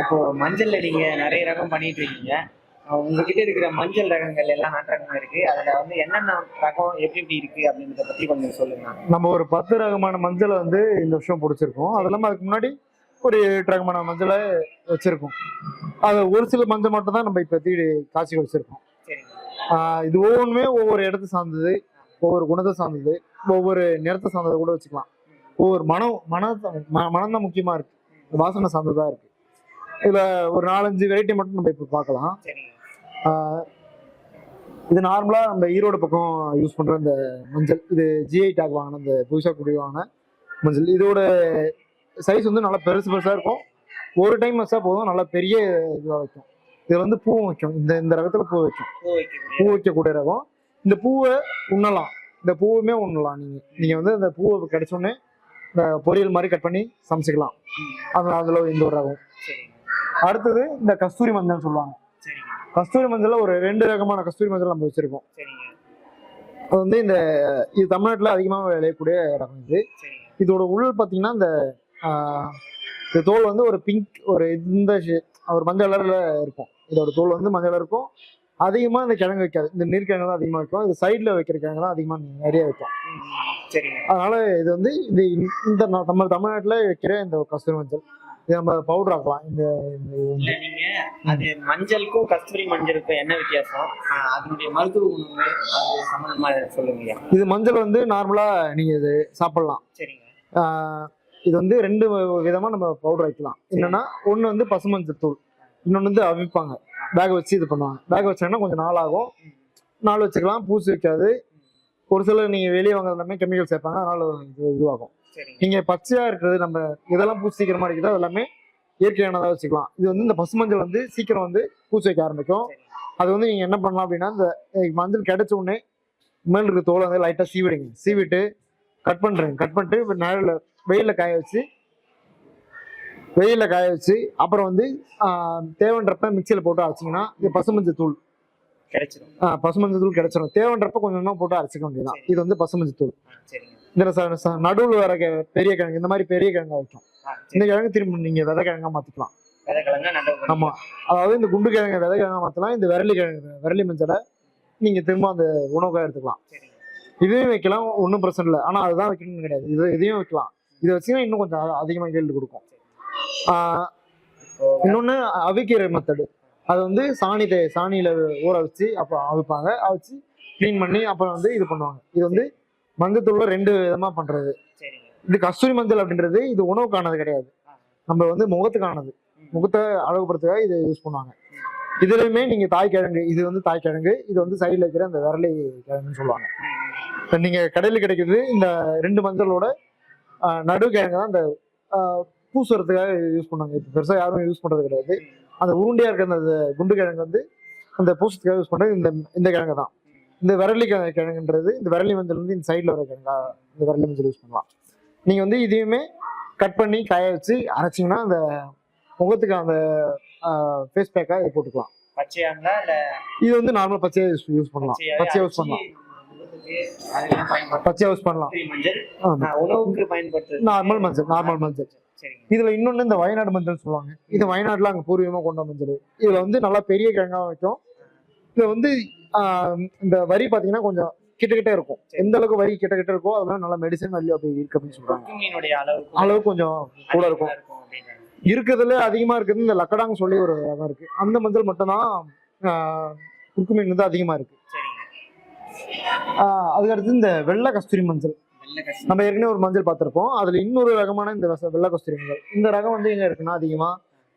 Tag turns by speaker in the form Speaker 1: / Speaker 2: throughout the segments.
Speaker 1: இப்போ மஞ்சள்ல நீங்க நிறைய ரகம் பண்ணிட்டு இருக்கீங்க. உங்ககிட்ட இருக்கிற மஞ்சள் ரகங்கள் எல்லாம் நாட்டு ரகமா இருக்கு. அதுல வந்து என்னென்ன ரகம் எப்படி எப்படி இருக்கு அப்படின்றத பத்தி கொஞ்சம் சொல்லுங்க.
Speaker 2: நம்ம ஒரு பத்து ரகமான மஞ்சளை வந்து இந்த வருஷம் பிடிச்சிருக்கோம். அது இல்லாமல் அதுக்கு முன்னாடி ஒரு எட்டு ரகமான மஞ்சளை வச்சிருக்கோம். அது ஒரு சில மஞ்சள் மட்டும் தான் நம்ம இப்போ தீடி காய்ச்சி வச்சிருக்கோம். இது ஒவ்வொன்றுமே ஒவ்வொரு இடத்த சார்ந்தது ஒவ்வொரு குணத்தை சார்ந்தது ஒவ்வொரு நிறத்தை சார்ந்தது கூட வச்சுக்கலாம். ஒவ்வொரு மனம் மனத்தை மனம் தான் முக்கியமா இருக்கு. வாசனை சார்ந்ததா இருக்கு. இதுல ஒரு நாலஞ்சு வெரைட்டி மட்டும் நம்ம இப்போ பார்க்கலாம். இது நார்மலா நம்ம ஈரோடு பக்கம் யூஸ் பண்ற இந்த மஞ்சள். இது ஜிஐ டேக் வாங்கின இந்த புதுசா குடி வாங்கின மஞ்சள். இதோட சைஸ் வந்து நல்லா பெருசு பெருசா இருக்கும். ஒரு டைம் வச்சா போதும். நல்லா பெரிய இதுவாக வைக்கும். இது வந்து பூவும் வைக்கும். இந்த இந்த ரகத்துல பூ வைக்கும்.
Speaker 1: பூ வைக்கக்கூடிய
Speaker 2: பூ ரகம். இந்த பூவை உண்ணலாம். இந்த பூவுமே உண்ணலாம் நீங்க. நீங்க வந்து இந்த பூவை கிடைச்ச உடனே இந்த பொரியல் மாதிரி கட் பண்ணி சமைச்சிக்கலாம்.
Speaker 1: ம்,
Speaker 2: அது அதுல இந்த ஒரு ரகம். அடுத்தது இந்த கஸ்தூரி மஞ்சள் சொல்லுவாங்க. கஸ்தூரி மஞ்சள்ல ஒரு ரெண்டு ரகமான கஸ்தூரி மஞ்சள் நம்ம வச்சிருக்கோம் அது வந்து இந்த இது தமிழ்நாட்டில் அதிகமாக விளையக்கூடிய ரகம் இது. இதோட உள் பார்த்தீங்கன்னா இந்த இந்த தோல் வந்து ஒரு பிங்க் ஒரு இந்த ஒரு மஞ்சள் கலர்ல இருக்கும். இதோட தோல் வந்து மஞ்சள் இருக்கும். அதிகமாக இந்த கிழங்கு வைக்காது. இந்த நீர்க்கிழங்கு தான் அதிகமாக வைக்கும். இது சைடில் வைக்கிற கிழங்கு தான் அதிகமாக நிறைய வைக்கும்.
Speaker 1: சரிங்க.
Speaker 2: அதனால இது வந்து இந்த இந்த நம்ம தமிழ்நாட்டில் வைக்கிற இந்த கஸ்தூரி மஞ்சள். இது நம்ம பவுடர் ஆக்கலாம். இந்த
Speaker 1: நீங்க அது மஞ்சளுக்கும் கஸ்தூரி மஞ்சளுக்கும் என்ன வித்தியாசம்? அதனுடைய மருத்துவ குணங்கள் அது சம்பந்தமா சொல்லுங்க.
Speaker 2: இது மஞ்சள் வந்து நார்மலாக நீங்கள் இது சாப்பிட்லாம்.
Speaker 1: சரிங்க.
Speaker 2: இது வந்து ரெண்டு விதமா நம்ம பவுடர் வைக்கலாம் என்னன்னா ஒண்ணு வந்து பசுமஞ்சள் தூள் இன்னொன்னு வந்து அவிப்பாங்க. பேக் வச்சு இது பண்ணுவாங்க. பேக் வச்சாங்கன்னா கொஞ்சம் நாள் ஆகும் நாள் வச்சுக்கலாம் பூசி வைக்காது. ஒரு சிலர் நீங்க வெளியே வாங்குறது எல்லாமே கெமிக்கல் சேர்ப்பாங்க. அதனால இது இதுவாகும்.
Speaker 1: சரிங்க.
Speaker 2: நீங்க பச்சையா இருக்கிறது நம்ம இதெல்லாம் பூசி சீக்கிரமா இருக்குது எல்லாமே இயற்கையானதாக வச்சுக்கலாம். இது வந்து இந்த பசுமஞ்சள் வந்து சீக்கிரம் வந்து பூசி வைக்க ஆரம்பிக்கும். அது வந்து நீங்க என்ன பண்ணலாம் அப்படின்னா இந்த மஞ்சள் கிடைச்ச உடனே மேல் இருக்க தோலை வந்து லைட்டா சீவிடுங்க. சீவிட்டு கட் பண்றேங்க கட் பண்ணிட்டு நிழல்ல வெயில்ல காய வச்சு வெயில்ல காய வச்சு அப்புறம் வந்து தேவைன்றப்ப மிக்சியில போட்டு அரைச்சிங்கன்னா இது பசுமஞ்சள் தூள்.
Speaker 1: கிடைச்சிரும்.
Speaker 2: ஆஹ், பசுமஞ்சள் தூள் கிடைச்சிரும். தேவைன்றப்ப கொஞ்சம் போட்டு அரைச்சிக்க வேண்டியதான் இது வந்து பசுமஞ்சள் தூள். இதுல நடுவுல வர பெரிய கிழங்கு. இந்த மாதிரி பெரிய கிழங்கா வைக்கும் இந்த கிழங்கு திரும்ப நீங்க விதை கிழங்கா மாத்திக்கலாம். ஆமா. அதாவது இந்த குண்டு கிழங்கு விதை கிழங்கா மாத்தலாம். இந்த விரலி கிழங்கு விரலி மஞ்சளை நீங்க திரும்ப அந்த உணவுக்காக எடுத்துக்கலாம். இதையும் வைக்கலாம். ஒன்றும் பிரச்சனை இல்லை. ஆனால் அதுதான் வைக்கணும்னு கிடையாது. இது இதையும் வைக்கலாம். இதை வச்சீங்கன்னா இன்னும் கொஞ்சம் அதிகமாக கேள்வி கொடுக்கும். இன்னொன்று அவிக்கிற மெத்தடு. அது வந்து சாணி சாணியில் ஊற வச்சு அப்புறம் அவிப்பாங்க. அவிச்சு க்ளீன் பண்ணி அப்புறம் வந்து இது பண்ணுவாங்க. இது வந்து மஞ்சத்தூள்ல ரெண்டு விதமாக பண்ணுறது
Speaker 1: சரிங்க.
Speaker 2: இது கஸ்தூரி மஞ்சள் அப்படின்றது இது உணவுக்கானது கிடையாது. நம்ம வந்து முகத்துக்கானது. முகத்தை அழகுபடுத்துக்காக இதை யூஸ் பண்ணுவாங்க. இதுலையுமே நீங்கள் தாய் கிழங்கு இது வந்து தாய் கிழங்கு இது வந்து சைடில் வைக்கிற அந்த விரலி கிழங்குன்னு சொல்லுவாங்க. இப்போ நீங்கள் கடையில் கிடைக்கிறது இந்த ரெண்டு மஞ்சளோட நடு கிழங்கு தான் இந்த பூசுறதுக்காக யூஸ் பண்ணாங்க. இப்போ பெருசாக யாரும் யூஸ் பண்ணுறது கிடையாது. அந்த உருண்டையாக இருக்கிற அந்த குண்டு கிழங்கு வந்து அந்த பூசத்துக்காக யூஸ் பண்ணுறது இந்த இந்த கிழங்கு தான். இந்த விரலி கிழங்கு கிழங்குன்றது இந்த விரலி மஞ்சள் வந்து இந்த சைடில் வர கிழங்கா இந்த விரலி மஞ்சள் யூஸ் பண்ணலாம். நீங்கள் வந்து இதையுமே கட் பண்ணி காய வச்சு அரைச்சிங்கன்னா அந்த முகத்துக்கு அந்த ஃபேஸ் பேக்காக இதை போட்டுக்கலாம்.
Speaker 1: பச்சையா இருந்தா இல்ல
Speaker 2: இது வந்து நார்மல் பச்சையாக யூஸ் யூஸ் பண்ணலாம். பச்சையாக யூஸ் பண்ணலாம்.
Speaker 1: பயன்படுத்த
Speaker 2: பச்சையாக யூஸ் பண்ணலாம்.
Speaker 1: உணவுக்கு பயன்படுத்துறது.
Speaker 2: நார்மல் மஞ்சள் நார்மல் மஞ்சள். இதுல இன்னொன்னு இந்த வயநாடு மஞ்சள் சொல்லுவாங்க. இது வயநாட்டுல அங்க பூர்வீகமா கொண்ட மஞ்சள். இதுல வந்து நல்லா பெரிய கிழங்கா வைக்கும். இது வந்து இந்த வரி பாத்தீங்கன்னா கொஞ்சம் கிட்ட கிட்ட இருக்கும் எந்த அளவுக்கு வரி கிட்ட கிட்ட இருக்கோ அதெல்லாம் நல்லா மெடிசன் வேல்யூ அப்படி இருக்கு அப்படின்னு சொல்றாங்க.
Speaker 1: அளவு
Speaker 2: கொஞ்சம் கூட இருக்கும். இருக்கிறதுல அதிகமா இருக்கிறது இந்த லக்கடாங் சொல்லி ஒரு ரகம் இருக்கு. அந்த மஞ்சள் மட்டும்தான் குறுக்கு மீன் வந்து அதிகமா இருக்கு. அதுக்கடுத்து இந்த வெள்ளை கஸ்தூரி மஞ்சள். நம்ம ஏற்கனவே ஒரு மஞ்சள் பார்த்திருப்போம். அதுல இன்னொரு ரகமான இந்த வெள்ளை கஸ்தூரி மஞ்சள். இந்த ரகம் வந்து எங்க இருக்குன்னா அதிகமா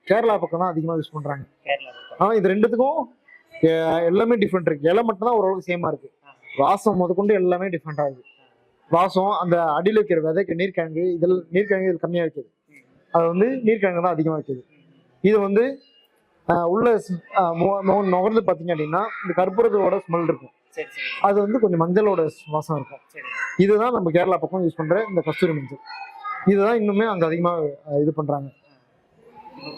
Speaker 2: கேரளா பக்கம் தான் அதிகமா யூஸ் பண்றாங்க.
Speaker 1: கேரளா பக்கம்.
Speaker 2: ஆனா இது ரெண்டுத்துக்கும் எல்லாமே டிஃப்ரெண்ட் இருக்கு. இலை மட்டும் தான் ஓரளவுக்கு சேமா இருக்கு.
Speaker 1: ஆ,
Speaker 2: வாசம் முதற்கொண்டு எல்லாமே டிஃப்ரெண்டா இருக்கு. வாசம் அந்த அடியில் வைக்கிற விதைக்கு நீர்க்கிழங்கு இதில் நீர்க்கிழங்கு இது கம்மியா வைக்குது அது வந்து நீர்க்கிழங்கு தான் அதிகமா வைக்குது. இது வந்து உள்ள நுகர்ந்து பார்த்தீங்க அப்படின்னா இந்த கற்பூரத்தோட ஸ்மெல் இருக்கும். அது வந்து கொஞ்சம் மஞ்சளோட வாசம் இருக்கும். இதுதான் நம்ம கேரளா பக்கம் யூஸ் பண்ற இந்த கஸ்தூரி மஞ்சள். இதுதான் இன்னுமே அங்க அதிகமா இது பண்றாங்க.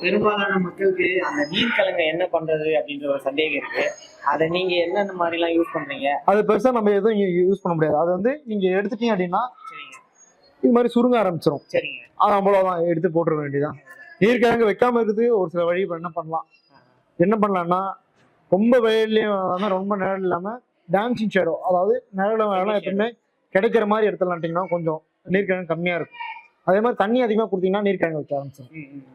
Speaker 1: பெரும்பாலான மக்களுக்கு அந்த நீர்க்கலங்க என்ன பண்றது அப்படின்ற ஒரு சந்தேகம் இருக்கு. அதை நீங்க என்னென்ன மாதிரி எல்லாம் யூஸ் பண்றீங்க?
Speaker 2: அது பெருசா நம்ம எதுவும் யூஸ் பண்ண முடியாது. அது வந்து நீங்க எடுத்துட்டீங்க அப்படின்னா இது மாதிரி சுருங்க ஆரம்பிச்சிடும்
Speaker 1: சரிங்க.
Speaker 2: அது அவ்வளவுதான். எடுத்து போட்டுற வேண்டியதான் நீர்க்கிழங்கு வைக்காம இருக்குது ஒரு சில வழி என்ன பண்ணலாம்? என்ன பண்ணலாம்னா ரொம்ப வெயிலையும் ரொம்ப நிழல் இல்லாம டான்சிங் ஷேடோ அதாவது நிழல வேணா எப்பவுமே கிடைக்கிற மாதிரி எடுத்துலான்ட்டிங்கன்னா கொஞ்சம் நீர்க்கிழங்கு கம்மியா இருக்கும். அதே மாதிரி தண்ணி அதிகமா கொடுத்தீங்கன்னா நீர்க்கிழங்கு வைக்க ஆரம்பிச்சிடும்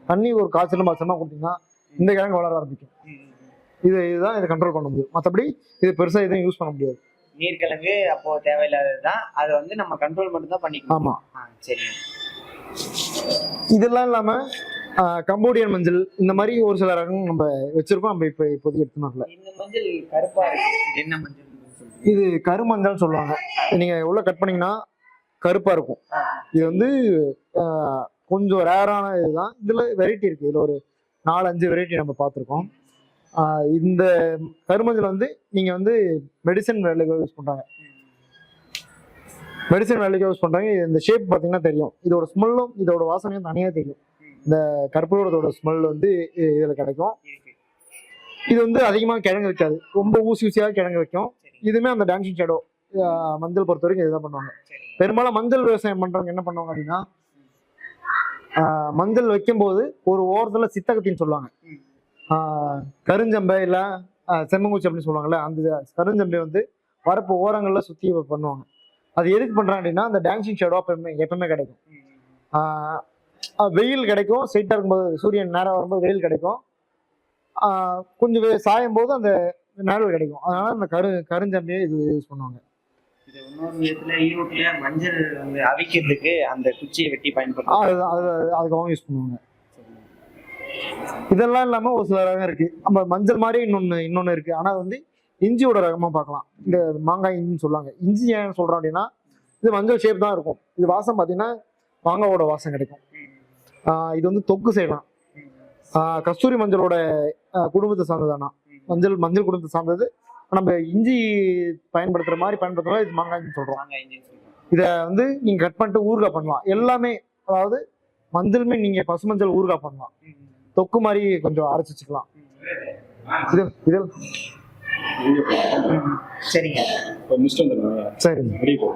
Speaker 2: தண்ணி ஒரு காய்ச்சலும் பாசமா கொடுத்தீங்கன்னா இந்த கிழங்கு வளர ஆரம்பிக்கும். இது இதுதான் இதை கண்ட்ரோல் பண்ண முடியும். மற்றபடி இது பெருசா எதுவும் யூஸ் பண்ண முடியாது.
Speaker 1: நீர்க்கிழங்கு அப்போ தேவையில்லாததுதான். அதை வந்து நம்ம கண்ட்ரோல் மட்டும் தான் பண்ணிக்கணும்.
Speaker 2: ஆமா.
Speaker 1: ஆ, சரிங்க
Speaker 2: இதெல்லாம் இல்லாம ஆஹ், கம்போடியன் மஞ்சள் இந்த மாதிரி ஒரு சில ரகம் நம்ம வச்சிருக்கோம். நம்ம இப்போ இப்போதைக்கு எடுத்துனால
Speaker 1: இந்த மஞ்சள் கருப்பா இருக்கு. என்ன மஞ்சள்?
Speaker 2: இது கருமஞ்சள் சொல்லுவாங்க. நீங்க உள்ள கட் பண்ணீங்கன்னா கருப்பா இருக்கும். இது வந்து கொஞ்சம் ரேரான இதுதான். இதுல வெரைட்டி இருக்கு. இதுல ஒரு நாலு அஞ்சு வெரைட்டி நம்ம பார்த்துருக்கோம். இந்த கருமஞ்சள் வந்து நீங்க வந்து மெடிசன் வேலைக்கு யூஸ் பண்றாங்க. மெடிசன் வேலைக்கு யூஸ் பண்றாங்க. இந்த ஷேப் பாத்தீங்கன்னா தெரியும். இதோட ஸ்மெல்லும் இதோட வாசனையும் தனியா தெரியும். இந்த கருப்பூரத்தோட ஸ்மெல் வந்து இதுல கிடைக்கும். இது வந்து அதிகமா கிழங்கு வைக்காது. ரொம்ப ஊசி ஊசியாக கிழங்கு வைக்கும். இதுவுமே அந்த டான்சிங் ஷேடோ மஞ்சள் பொறுத்த வரைக்கும் இதுதான் பண்ணுவாங்க. பெரும்பாலும் மஞ்சள் விவசாயம் பண்றவங்க என்ன பண்ணுவாங்க அப்படின்னா மஞ்சள் வைக்கும்போது ஒரு ஓரத்துல சித்தகத்தின்னு சொல்லுவாங்க. கருஞ்சம்பை இல்ல செம்மங்குச்சி அப்படின்னு சொல்லுவாங்கல்ல அந்த கருஞ்சம்பை வந்து வரப்பு ஓரங்கள்ல சுத்தி பண்ணுவாங்க. அது எதுக்கு பண்றாங்க அப்படின்னா அந்த டான்சிங் ஷேடோ எப்பவுமே எப்பவுமே கிடைக்கும். வெயில் கிடைக்கும் ஸ்ட்ரைட்டாக இருக்கும்போது சூரியன் நேரம் வரும்போது வெயில் கிடைக்கும். கொஞ்சம் சாயும் போது அந்த நிழல் கிடைக்கும். அதனால அந்த கரு கருஞ்சம்பியை இது யூஸ் பண்ணுவாங்க
Speaker 1: இது இன்னொரு விதத்துல ஈரோட்ல மஞ்சள் வந்து அவிக்கிறதுக்கு அந்த குச்சியை வெட்டி பயன்படுத்தும்
Speaker 2: அது அது அதுக்காகவும் யூஸ் பண்ணுவாங்க. இதெல்லாம் இல்லாம ஒரு சில ரகம் இருக்கு. நம்ம மஞ்சள் மாதிரி இன்னொன்னு இன்னொன்னு இருக்கு. ஆனா அது வந்து இஞ்சியோட ரகமா பார்க்கலாம். இந்த மாங்காய் இஞ்சின்னு சொல்லுவாங்க. இஞ்சி ஏன் சொல்றோம் அப்படின்னா இது மஞ்சள் ஷேப் தான் இருக்கும். இது வாசம் பார்த்தீங்கன்னா மாங்காவோட வாசம் கிடைக்கும். இது வந்து தொக்கு செய்யலாம். கஸ்தூரி மஞ்சளோட குடும்பத்தை சார்ந்ததானா? மஞ்சள் மஞ்சள் குடும்பத்தை சார்ந்தது. நம்ம இஞ்சி பயன்படுத்துற மாதிரி பயன்படுத்துறோம். இது மாங்காய்னு சொல்றோம்.
Speaker 1: மாங்காய் இஞ்சின்னு சொல்றோம்.
Speaker 2: இதை வந்து நீங்க கட் பண்ணிட்டு ஊறுகாய் பண்ணலாம். எல்லாமே அதாவது மஞ்சளுமே நீங்க பசுமஞ்சள் ஊறுகாய் பண்ணலாம். தொக்கு மாதிரி கொஞ்சம் அரைச்சு வச்சுக்கலாம். இது இது.
Speaker 1: சரிங்க.
Speaker 3: இப்போ